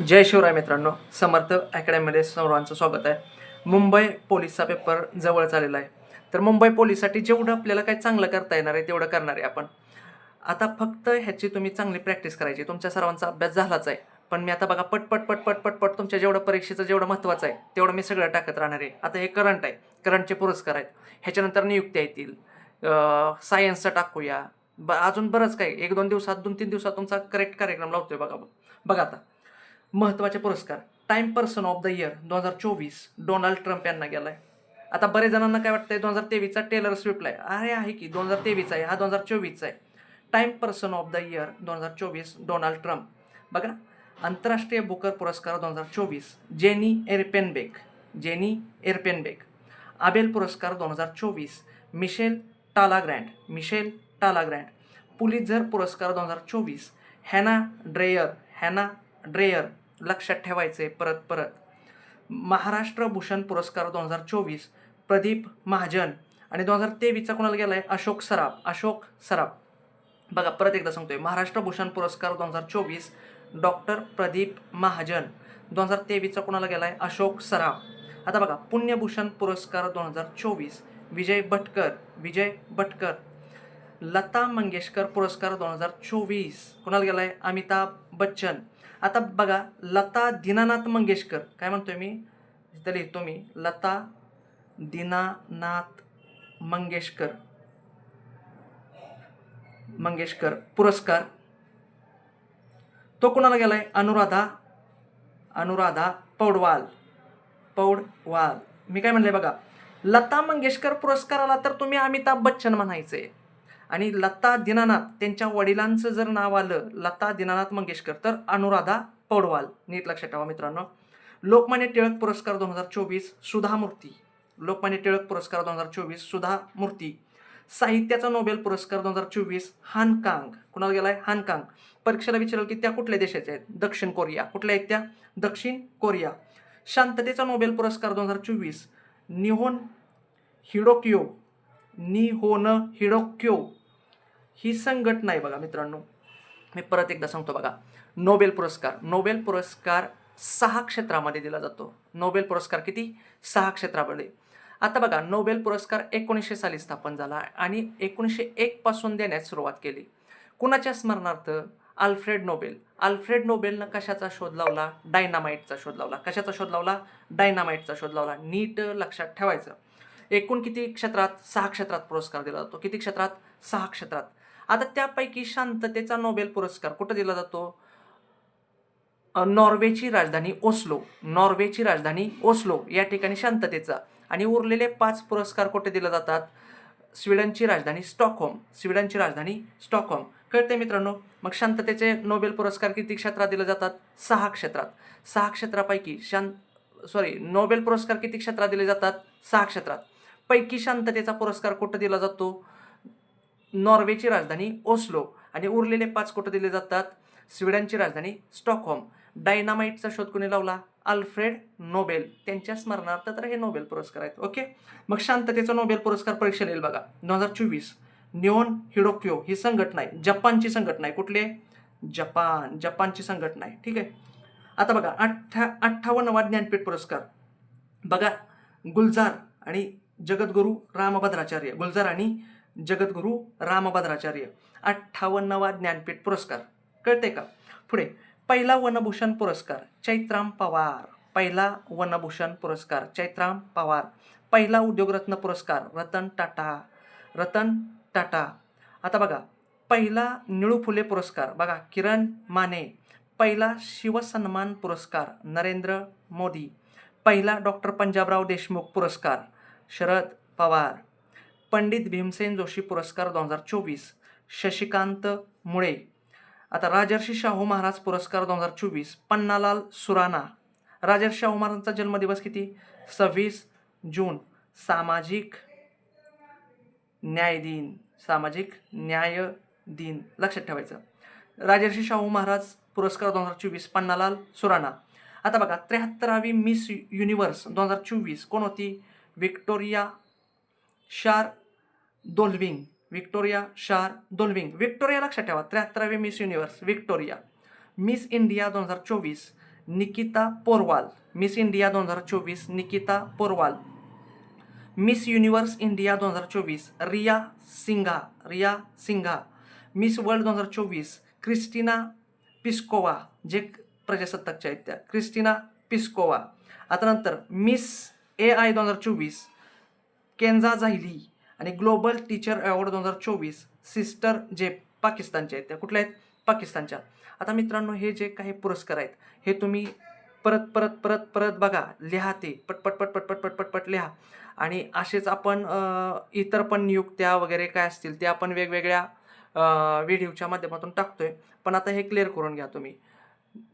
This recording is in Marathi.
जय शिवराय मित्रांनो समर्थ अकॅडमीमध्ये सर्वांचं स्वागत आहे. मुंबई पोलीसचा पेपर जवळ आलेला आहे. तर मुंबई पोलीससाठी जेवढं आपल्याला काही चांगलं करता येणार आहे तेवढं करणार आहे आपण. आता फक्त ह्याची तुम्ही चांगली प्रॅक्टिस करायची. तुमच्या सर्वांचा अभ्यास झालाच आहे. पण मी आता बघा पट पट पट पट तुमच्या जेवढं परीक्षेचं जेवढं महत्त्वाचं आहे तेवढं मी सगळं टाकत राहणार आहे. आता हे करंट आहे. करंटचे पुरस्कार आहेत. ह्याच्यानंतर नियुक्त्या येतील. सायन्सचं टाकूया. ब अजून बरंच काही. एक दोन दिवसात दोन तीन दिवसात तुमचा करेक्ट कार्यक्रम लावतोय बघा बघा आता. महत्त्वाचे पुरस्कार. Time person of the year दोन हजार चोवीस डोनाल्ड ट्रम्प यांना गेलाय. आता बरेच जणांना काय वाटतंय दोन हजार तेवीसचा टेलर स्विफ्टला आहे. अरे आहे की दोन हजार तेवीसचा आहे. हा दोन हजार चोवीसचा आहे. Time person of the year दोन हजार चोवीस डोनाल्ड ट्रम्प बघा आंतरराष्ट्रीय बुकर पुरस्कार दोन हजार चोवीस Jenny Erpenbeck Jenny Erpenbeck Abel पुरस्कार दोन हजार चोवीस मिशेल टालाग्रँड मिशेल टालाग्रँड पुलिझर पुरस्कार दोन हजार चोवीस हॅना ड्रेयर हॅना ड्रेयर लक्षात ठेवायचे. परत परत. महाराष्ट्र भूषण पुरस्कार दोन हजार चोवीस प्रदीप महाजन. आणि दोन हजार तेवीसचा कोणाला गेला आहे अशोक सराफ. अशोक सराफ. बघा परत एकदा सांगतोय. महाराष्ट्र भूषण पुरस्कार दोन हजार चोवीस डॉक्टर प्रदीप महाजन. दोन हजार तेवीसचा कोणाला गेला आहे अशोक सराफ. आता बघा पुण्यभूषण पुरस्कार दोन हजार चोवीस विजय भटकर. विजय भटकर. लता मंगेशकर पुरस्कार दोन हजार चोवीस. कोणाला गेला आहे अमिताभ बच्चन. आता बघा लता दीनानाथ मंगेशकर. काय म्हणतोय मी? इथं लिहितो मी. लता दीनानाथ मंगेशकर. मंगेशकर पुरस्कार. तो कोणाला गेलाय? अनुराधा अनुराधा पौडवाल. पौडवाल. मी काय म्हणले बघा लता मंगेशकर पुरस्कार आला तर तुम्ही अमिताभ बच्चन म्हणायचे आणि लता दीनानाथ त्यांच्या वडिलांचं जर नाव आलं लता दीनानाथ मंगेशकर तर अनुराधा पौडवाल. नीट लक्षात ठेवा मित्रांनो. लोकमान्य टिळक पुरस्कार दोन हजार चोवीस सुधा मूर्ती. लोकमान्य टिळक पुरस्कार दोन हजार चोवीस सुधा मूर्ती. साहित्याचा नोबेल पुरस्कार दोन हजार चोवीस हानकांग कुणाला गेलाय? हानकांग परीक्षेला विचारलं की त्या कुठल्या देशाच्या आहेत? दक्षिण कोरिया. कुठल्या आहेत त्या? दक्षिण कोरिया. शांततेचा नोबेल पुरस्कार दोन हजार चोवीस निहोन हिडोक्यो. निहोन हिडोक्यो. ही संघटना आहे बघा मित्रांनो. मी परत एकदा सांगतो बघा. नोबेल पुरस्कार. नोबेल पुरस्कार सहा क्षेत्रामध्ये दिला जातो. नोबेल पुरस्कार किती? सहा क्षेत्रामध्ये. आता बघा नोबेल पुरस्कार एकोणीसशे साली स्थापन झाला आणि एकोणीसशे एकपासून देण्यास सुरुवात केली. कुणाच्या स्मरणार्थ? Alfred Nobel. अल्फ्रेड नोबेलनं कशाचा शोध लावला? डायनामाइटचा शोध लावला. कशाचा शोध लावला? डायनामाइटचा शोध लावला. नीट लक्षात ठेवायचं. एकूण किती क्षेत्रात? सहा क्षेत्रात पुरस्कार दिला जातो. किती क्षेत्रात? सहा क्षेत्रात. आता त्यापैकी शांततेचा नोबेल पुरस्कार कुठं दिला जातो? नॉर्वेची राजधानी ओस्लो. नॉर्वेची राजधानी ओस्लो. या ठिकाणी शांततेचा. आणि उरलेले पाच पुरस्कार कुठे दिले जातात? स्वीडनची राजधानी स्टॉकहोम. स्वीडनची राजधानी स्टॉकहोम. कळते मित्रांनो? मग शांततेचे नोबेल पुरस्कार किती क्षेत्रात दिले जातात? सहा क्षेत्रात. सहा क्षेत्रापैकी शांत सॉरी नोबेल पुरस्कार किती क्षेत्रात दिले जातात? सहा क्षेत्रात. पैकी शांततेचा पुरस्कार कुठं दिला जातो? नॉर्वेची राजधानी ओस्लो आणि उरलेले पाच कोटं दिले जातात. स्वीडनची राजधानी स्टॉकहोम. डायनामाइटचा शोध कोणी लावला? Alfred Nobel. त्यांच्या स्मरणार्थ तर हे नोबेल पुरस्कार आहेत. ओके? मग शांततेचा नोबेल पुरस्कार परीक्षा येईल बघा. दोन हजार चोवीस. न्योन हिडोक्यो ही संघटना आहे. जपानची संघटना आहे. कुठली जपान. जपानची संघटना आहे. ठीक आहे? आता बघा अठ्ठा अठ्ठावन्नवा ज्ञानपीठ पुरस्कार. बघा गुलजार आणि जगद्गुरू रामभद्राचार्य. गुलजार आणि जगद्गुरू रामभद्राचार्य अठ्ठावन्नवा ज्ञानपीठ पुरस्कार. कळते का? पुढे पहिला वनभूषण पुरस्कार चैत्राम पवार. पहिला वनभूषण पुरस्कार चैत्राम पवार. पहिला उद्योगरत्न पुरस्कार रतन टाटा. रतन टाटा. आता बघा पहिला निळू फुले पुरस्कार बघा किरण माने. पहिला शिवसन्मान पुरस्कार नरेंद्र मोदी. पहिला डॉक्टर पंजाबराव देशमुख पुरस्कार शरद पवार. पंडित भीमसेन जोशी पुरस्कार दोन हजार चोवीस. शशिकांत मुळे. आता राजर्षी शाहू महाराज पुरस्कार दोन हजार चोवीस. पन्नालाल सुराणा. राजर्षी शाहू महाराजांचा जन्मदिवस किती? सव्वीस जून. सामाजिक न्याय दिन सामाजिक न्याय दिन लक्षात ठेवायचं. राजर्षी शाहू महाराज पुरस्कार दोन हजार चोवीस. पन्नालाल सुराणा. आता बघा त्र्याहत्तरावी मिस युनिवर्स दोन हजार चोवीस. कोण होती? विक्टोरिया शार दोल्विंग विक्टोरिया शार दोल्विंग विक्टोरिया लक्षात ठेवा, त्र्याहत्तरावी Miss Universe Victoria. Miss India दोन हज़ार चोवीस, निकिता पोरवाल. मिस इंडिया दोन हज़ार चोवीस, Nikita Porwal. Miss Universe India दोन हज़ार चोवीस, रिया सिंघा रिया सिंघा. मिस वर्ल्ड दोन हज़ार चोवीस, क्रिस्टिना पिस्कोवा, जे प्रजासत्ताकच्या आहेत त्या क्रिस्टिना पिस्कोवा. आता नंतर मिस ए आय दोन हज़ार चोवीस केन्झा झायली आणि ग्लोबल टीचर अवॉर्ड दोन हजार चोवीस सिस्टर जे पाकिस्तानचे आहेत त्या कुठल्या आहेत? पाकिस्तानच्या. आता मित्रांनो हे जे काही पुरस्कार आहेत हे तुम्ही परत परत परत परत बघा. लिहा ते. पटपट पटपट पटपट पटपट लिहा. आणि असेच आपण इतर पण नियुक्त्या वगैरे काय असतील ते आपण वेगवेगळ्या व्हिडिओच्या माध्यमातून टाकतोय. पण आता हे क्लिअर करून घ्या तुम्ही.